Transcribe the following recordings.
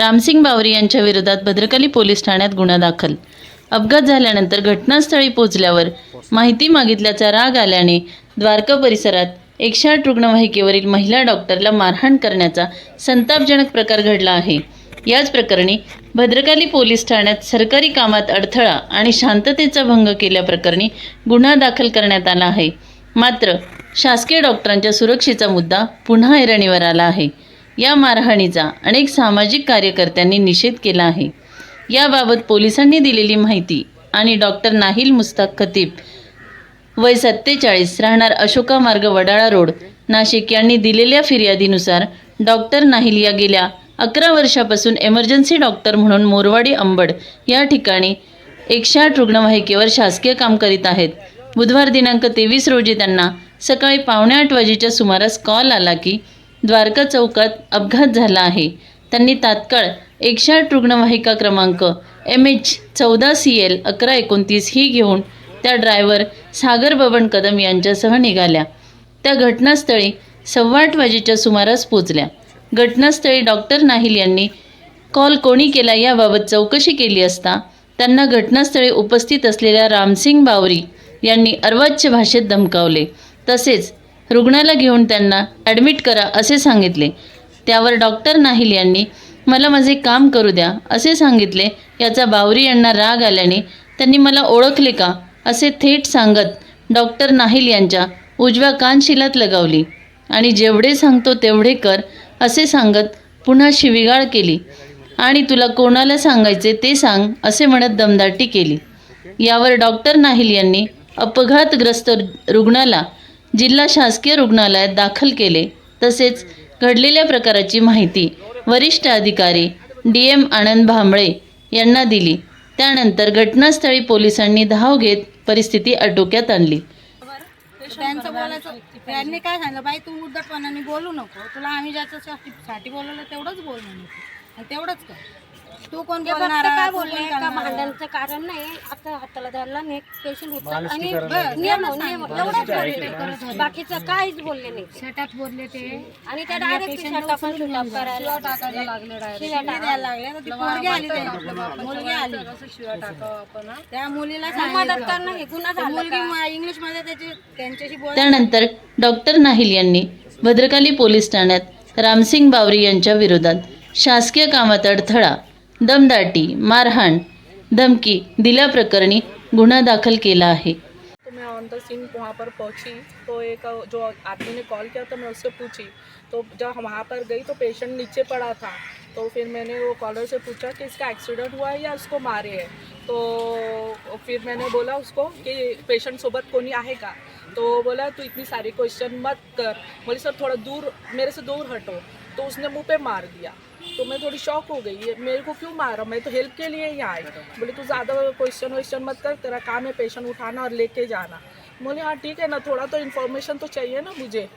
रामसिंग बावरी यांच्या विरोधात भद्रकाली पोलीस ठाण्यात गुन्हा दाखल. अपघात झाल्यानंतर घटनास्थळी पोहोचल्यावर माहिती मागितल्याचा राग आल्याने द्वारका परिसरात एकशे आठ रुग्णवाहिकेवरील महिला डॉक्टरला मारहाण करण्याचा संतापजनक प्रकार घडला आहे. याच प्रकरणी भद्रकाली पोलीस ठाण्यात सरकारी कामात अडथळा आणि शांततेचा भंग केल्याप्रकरणी गुन्हा दाखल करण्यात आला आहे. मात्र शासकीय डॉक्टरांच्या सुरक्षेचा मुद्दा पुन्हा ऐरणीवर आला आहे. या मारहाणीचा अनेक सामाजिक कार्यकर्त्यांनी निषेध केला आहे. याबाबत पोलिसांनी दिलेली माहिती आणि डॉक्टर नाहिल मुस्ताक खतीब वय सत्तेचाळीस राहणार अशोका मार्ग वडाळा रोड नाशिक यांनी दिलेल्या फिर्यादीनुसार डॉक्टर नाहिल या गेल्या अकरा वर्षापासून एमर्जन्सी डॉक्टर म्हणून मोरवाडी अंबड या ठिकाणी एकशे आठ रुग्णवाहिकेवर शासकीय काम करीत आहेत. बुधवार दिनांक तेवीस रोजी त्यांना सकाळी पावणे आठ वाजेच्या सुमारास कॉल आला की द्वारका चौकात अपघात झाला आहे. त्यांनी तात्काळ एकशे आठ रुग्णवाहिका क्रमांक एम एच चौदा सी एल अकरा एकोणतीस ही घेऊन त्या ड्रायव्हर सागर बबन कदम यांच्यासह निघाल्या. त्या घटनास्थळी सव्वा आठ वाजेच्या सुमारास पोचल्या घटनास्थळी डॉक्टर नाहिल यांनी कॉल कोणी केला याबाबत चौकशी केली असता त्यांना घटनास्थळी उपस्थित असलेल्या रामसिंग बावरी यांनी अर्वाच्य भाषेत धमकावले. तसेच रुग्णाला घेऊन त्यांना ॲडमिट करा असे सांगितले. त्यावर डॉक्टर नाहिल यांनी मला माझे काम करू द्या असे सांगितले. याचा बावरी यांना राग आल्याने त्यांनी मला ओळखले का असे थेट सांगत डॉक्टर नाहिल यांच्या उजव्या कानशिलात लगावली. आणि जेवढे सांगतो तेवढे कर असे सांगत पुन्हा शिविगाळ केली. आणि तुला कोणाला सांगायचे ते सांग असे म्हणत दमदाटी केली. यावर डॉक्टर नाहिल यांनी अपघातग्रस्त रुग्णाला जिल्हा शासकीय रुग्णालयात दाखल केले. तसेच घडलेल्या प्रकाराची माहिती वरिष्ठ अधिकारी डी एम आनंद भांबळे यांना दिली. त्यानंतर घटनास्थळी पोलिसांनी धाव घेत परिस्थिती आटोक्यात आणली. त्यांचं बोलायचं त्यांनी काय सांगितलं? बाई तू उद्धटपणाने बोलू नको. तुला आम्ही ज्याच्यासाठी बोलवलं तेवढंच बोल म्हणून तेवढंच कर. तू कोण ते फक्त बोलणार काय बोलले? का भांडणचं कारण नाही? आता हाताला धरला नाही पेशंट उचल आणि नियम नियम एवढंच बोलले बाकीचं काहीच बोलले नाही. ते. शेतात बोलले ते. आणि त्या डायरेक्ट करायला शिव्या शिव्या द्यायला लागले. तर ती पोरगी आली त्यांची. मुलगी आली. त्या मुलीला मदत करणं हे गुन्हा ती झाला मुलगी इंग्लिशमध्ये त्याची त्यांच्याशी बोल त्यानंतर डॉक्टर नाहिल यांनी भद्रकाली पोलीस ठाण्यात रामसिंग बावरी यांच्या विरोधात शासकीय कामात अडथळा दमदाटी, मारहाण, धमकी दिल्याप्रकरणी गुन्हा दाखल केला आहे. तो मैं ऑन द सीन वहाँ पर पहुँची तो एक, जो आदमी ने कॉल किया तो मैं उससे पूछी। तो जब वहाँ पर गई तो पेशेंट नीचे पड़ा था। तो फिर मैंने वो कॉलर से पूछा कि इसका एक्सीडेंट हुआ है या उसको मारे है? तो फिर मैंने बोला उसको कि पेशेंट सोबत कोनी आहे का तो बोला, तू इतनी सारी क्वेश्चन मत कर। बोले, सर, थोड़ा दूर, मेरे से दूर हटो। तो उसने मुँह पे मार दिया। तो मैं थोड़ी शॉक हो गई मेरे को क्यों मारा? मैं तो हेल्प के लिए ही आई। बोले तू ज़्यादा क्वेश्चन वेश्चन मत कर तेरा काम है पेशेंट उठाना और लेके जाना। बोले हाँ ठीक है ना थोड़ा तो इन्फॉर्मेशन तो चाहिए ना मुझे।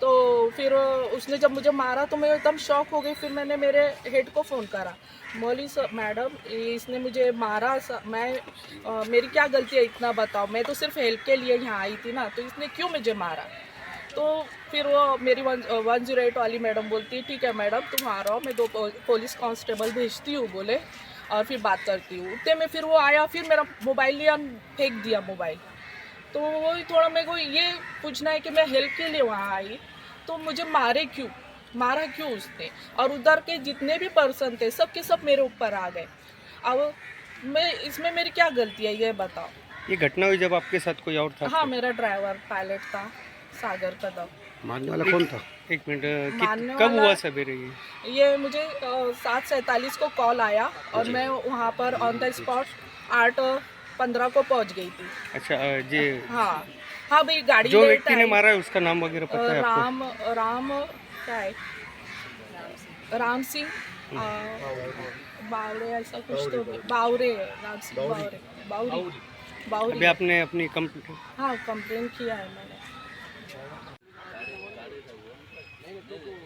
तो फिर उसने जब मुझे मारा तो मैं एकदम शॉक हो गई फिर मैंने मेरे हेड को फ़ोन करा। बोली सर मैडम इसने मुझे मारा स- मैं अ, मेरी क्या गलती है इतना बताओ? मैं तो सिर्फ़ हेल्प के लिए यहाँ आई थी ना तो इसने क्यों मुझे मारा? तो फिर वो मेरी वन वन ज़ीरो एट वाली मैडम बोलती है ठीक है मैडम तुम आ रहा हो मैं दो पुलिस कांस्टेबल भेजती हूँ बोले और फिर बात करती हूँ। उतने में फिर वो आया फिर मेरा मोबाइल लिया फेंक दिया मोबाइल। तो वही थोड़ा मेरे को ये पूछना है कि मैं हेल्प के लिए वहाँ आई तो मुझे मारे क्यों? मारा क्यों उसने? और उधर के जितने भी पर्सन थे सब के सब मेरे ऊपर आ गए। अब मैं इसमें मेरी क्या गलती है ये बताओ। ये घटना हुई जब आपके साथ कोई और था? हाँ मेरा ड्राइवर पायलट था। सागर कदम मारने वाला कौन था? एक मिनट कब हुआ सवेरे ये? ये मुझे सात सैंतालीस को कॉल आया और मैं वहाँ पर ऑन द स्पॉट आठ पंद्रह को पहुँच गई थी। अच्छा जी हाँ। हाँ भाई गाड़ी जो व्यक्ति ने मारा है उसका नाम वगैरह पता है राम राम क्या है? राम सिंह बावरे ऐसा कुछ तो बावरे। राम सिंह बावरे। बावरी। अभी आपने अपनी कंप्लेंट हाँ कंप्लेन किया है मैंने। નહીં